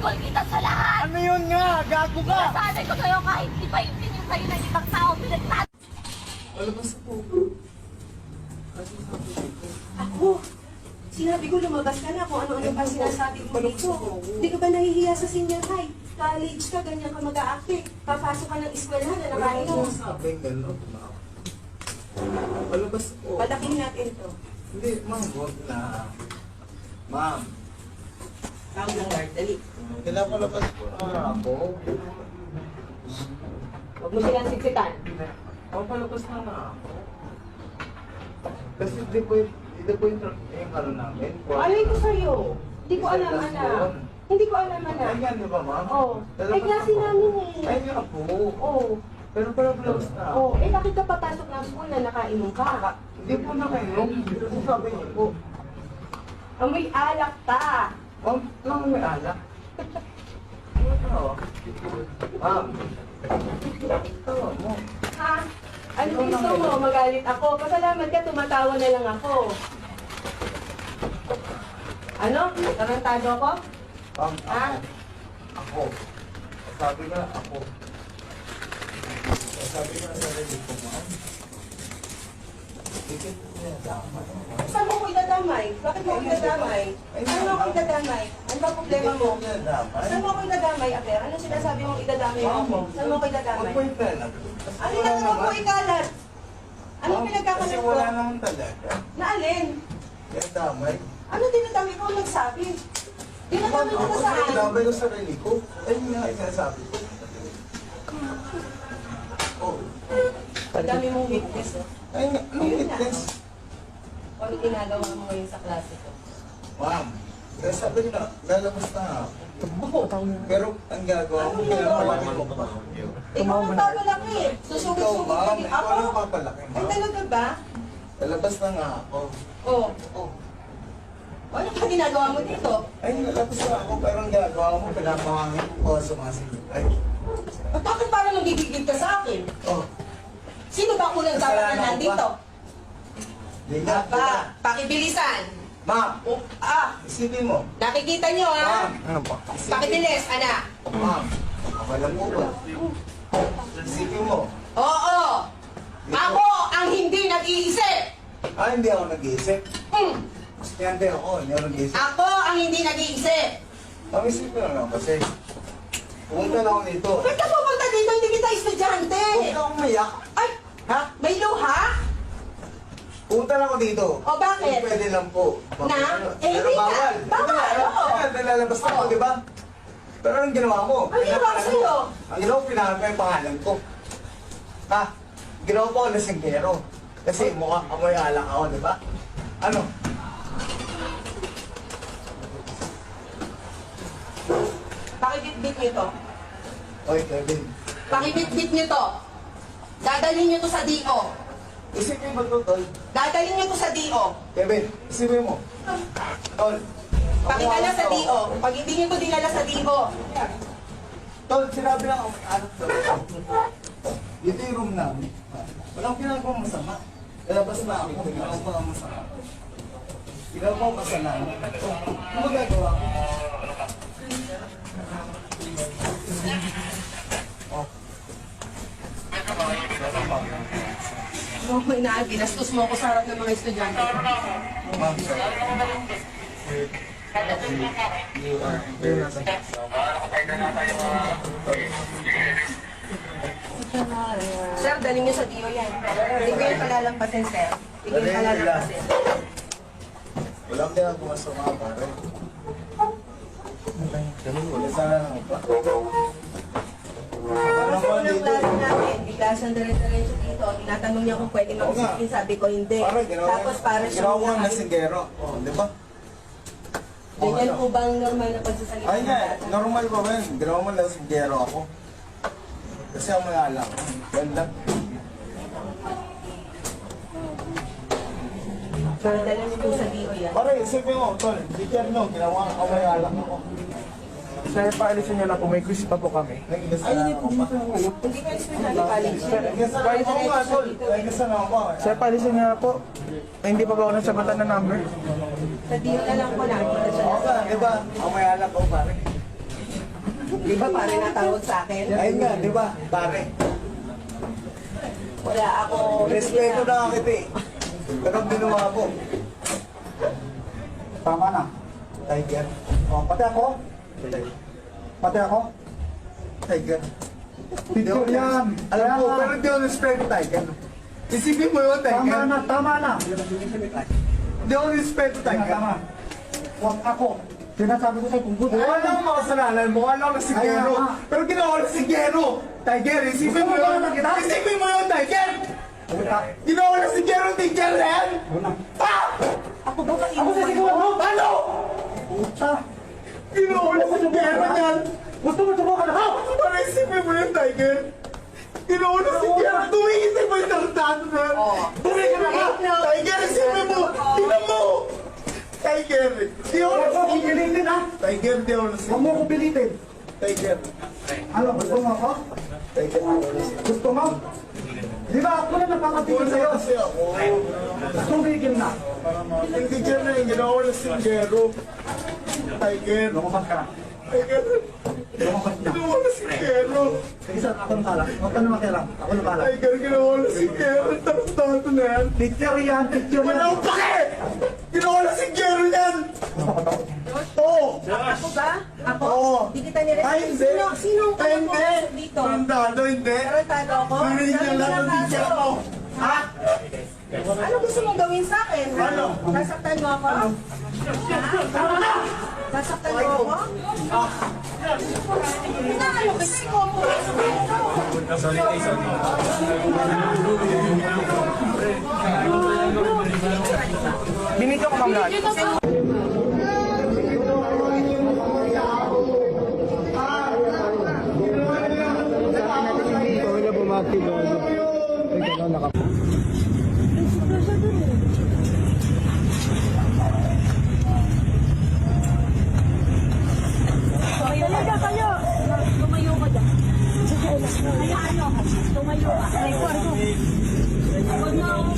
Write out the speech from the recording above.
Tatanggol kita sa lahat! Ano yun nga? Gago ka! Sabi ko sa'yo kahit di pa yung tingin kayo ng ibang tao, pinagtat... Alabas po. Ako, sinabi ko lumabas ka na kung ano-ano pa sinasabi mo dito. Hindi ka ba nahihiya sa senior high? College ka, ganyan ka mag-aakte. Papasok ka ng eskwelahan na Ano nakainom. po sabi gano'n, ma'am? Alabas po. Palaking natin to. Hindi, ma'am, huwag na. Ma'am, Tawag ng guard, dali. pinapalabas po na ako. Huwag mo silang siksikan. Papalabas na na ako. Kasi di po yung, di po yung, yung ano namin. Alay ko sa'yo. Hindi ko alam, anak. Hindi ko alam, anak. Ayan, di ba, ma'am? Oh, eh klase namin eh. Ay, nga po. Oh, Pero palabas na ako. oh, eh bakit ka papasok ng school na nakainom ka? Hindi po na kayo. Kasi sabi niyo po, Amoy alak ta. Ma'am, ma'am, may alak. Ma'am, tawa mo. Ha? Ano gusto mo? Magalit ako. Pasalamat ka, tumatawa na lang ako. Ano? Tarantado ko? Ma'am, Ha? ako. Ako. Sabi nga, ako. Sabi nga sa sarili ko, ma'am. Ikit niya dapat. Saan idadamay? Bakit mo ko idadamay? Saan mo ko idadamay? Ano ba problema mo? Saan mo ko idadamay, Aber? Ano sinasabi mong idadamay mo ako? Saan mo ako. Ano na naman mo ikalat? Ano Kasi ko? wala naman talaga. Na alin? Yan damay. Ano dinadamay ko nagsabi? Dinadamay ko Ako sa sa saan? damay ko sa sarili ko. Ayun nga, yung sinasabi ko. Oh. Ang dami mong witness, oh. Ay, nga, anong Witness? Ano ginagawa mo ngayon sa klase ko? Ma'am, kaya sabi nila, lalabas na ako. Pero ang gagawa mo, Ano pinapalaki mo pa. Ikaw ang papalaki. Ikaw, Susugod-sugod ka ma'am, din. ikaw Ako? ang papalaki, Ay, ma'am. talaga ba? Lalabas na nga ako. Oo. Oh. Ano pa ginagawa mo dito? Ay, lalabas na ako, pero ang gagawa mo, pinapangangin ko sa mga. At bakit parang nagigigil ka sa akin? Oh, Sino ba unang dapat Kasalanan na ko nandito? Ba? Aba, pakibilisan. Ma'am, Oh, ah, isipin mo. nakikita nyo ha? Ma'am, ano po? Pakibilis, anak. Ma'am, alam mo ba? Isipin mo. Oo. Ako ang hindi nag-iisip. Ah, hindi ako nag-iisip. Hmm. Estudyante ako, hindi ako nag-iisip. Ako ang hindi nag-iisip. Ma'am, isipin mo lang kasi. Pumunta na ako dito. Ba't ka pupunta dito? Hindi kita estudyante. Huwag ka umayak. Ay, Ha? may luha? Pumunta na ako dito. O bakit? Pwede lang po. Na? Eh, Pero hindi ka. bawal. Bawal, oo. Kaya nilalabas na ako, Oo. di ba? Pero anong ginawa mo? Ano ginawa ko sa'yo? Ang ginawa ko, pinahanap ko yung pangalan ko. Ha? Ginawa ko ako na singgero. Kasi mukha amoy alak ako, di ba? Ano? Pakibitbit nyo to. Oy, Kevin. Pakibitbit nyo to. Dadalhin nyo to sa DO. Isipin mo to, Tol. Dadalhin nyo to sa DO. Kevin, isipin mo. Tol. Pakidala sa. DO. Pag hindi nyo to dinala sa DO, Tol, sinabi lang ako, anak daw. Dito yung room namin. Walang pinagawa masama. Lalabas na ako, ko ang masama. Ang kasalanan. Ano magagawa ko? Mo inaan, binastos mo ako sa harap ng mga estudyante. Ma'am, sir. You are very Sir, dalhin nyo sa DO yan. Hindi ko yan palalampasin, sir. Hindi ko yan palalampasin. Walang ginagawa sa mga pare. Wala sana lang pa. Kasi unang klase namin, bigla siyang dire-diretso dito. Tinatanong niya kung pwede mag-sipin, sabi ko hindi. Pare, ginawa Tapos para siya Ginawa ko ang nasinggero. Oh, di ba? Ganyan po ba ang normal na pagsasalita? Ay ng nga, bata? normal pa ba yun? Ginawa mo lang singgero ako. Kasi ako may alam. Ganda. Dala niyo po sa DO yan. Pare, isipin mo, tol. Teacher nyo, ginawa ako may alam ako. Sir, paalisin niyo na po. May quiz pa po kami. Nag-igasala ako pa. Hindi ka estudyante college. Nag-igasala ako nga, tol. Nag-igasala ako pa. Sir, paalisin niyo na po. Hindi pa ba ako nasabatan ng number? Sa DO na lang po siya. Oo ka, di ba? Ako may alam ko, pare. Di ba pare natawag sa akin? Ayun nga, di ba? Pare. Wala ako. Respeto na kita eh. Pero ginawa ko. Tama na. Tiger. O, pati ako. Pati ako. Tiger. Picture yan. Alam ko, pero nga. di ako respeto Tiger. Isipin mo yun, Tama Tiger. na, tama na. Di ako respeto Tama, Tiger. tama. Huwag ako. Sinasabi ko sa'yo kung gusto. Wala akong makasalanan mo, wala akong si Kaya Gero. nga. Pero ginawa ko si Gero. Tiger, isipin mo yun. Isipin mo yun, Tiger. Ginawa ko si Gero, Tiger. Ah! Ako ba Ako sa siguro. Ano? Puta. Ginawa ko si Gero yan. Gusto mo subukan ako? Para isipin mo yun, Tiger. Ko si Gero. Tumigisip mo yung tartado na. Tumigil ka. Tiger, isipin mo. Tingnan mo. Tiger. Di ako Huwag mo akong pilitin ha. Tiger, di ako Huwag nasingil. mo akong pilitin. Tiger. Ano, gusto mo ako? Tiger, ako nasingil. Gusto mo? Di ba ako na napakatigil sa'yo? Kasi ako. Tumigil na. Hindi dyan na yung ginawa ko na si Gero. Tiger. Lumabas ka na. Tiger. Lumabas na. Ginawa na si Gero. Isa, ako na kala. Huwag ka na makialam. Ako na kala. Tiger, ginawa na si Gero. Tartado na yan. Picture yan, picture Wala akong pake! Ginawa na si yan! Oo! Ako ba? Ako? Oo. Di kita nirespeto. Ay, hindi. Sino? Sino ang Ay, hindi. dito? Tarantado, hindi. Tarantado ako? Narinig niya lang ng ang kaso. mo. Ha? Ano gusto mong gawin sa akin? Ano? Nasaktan mo ako? Tama na! Nasaktan mo ako? Kasi ko ako? Binigyan ko ma'am lahat. Tayo, tayo. Tumayo ka dyan. Hayaan mo. Tumayo ka. Ay, kwarto. Huwag mo ako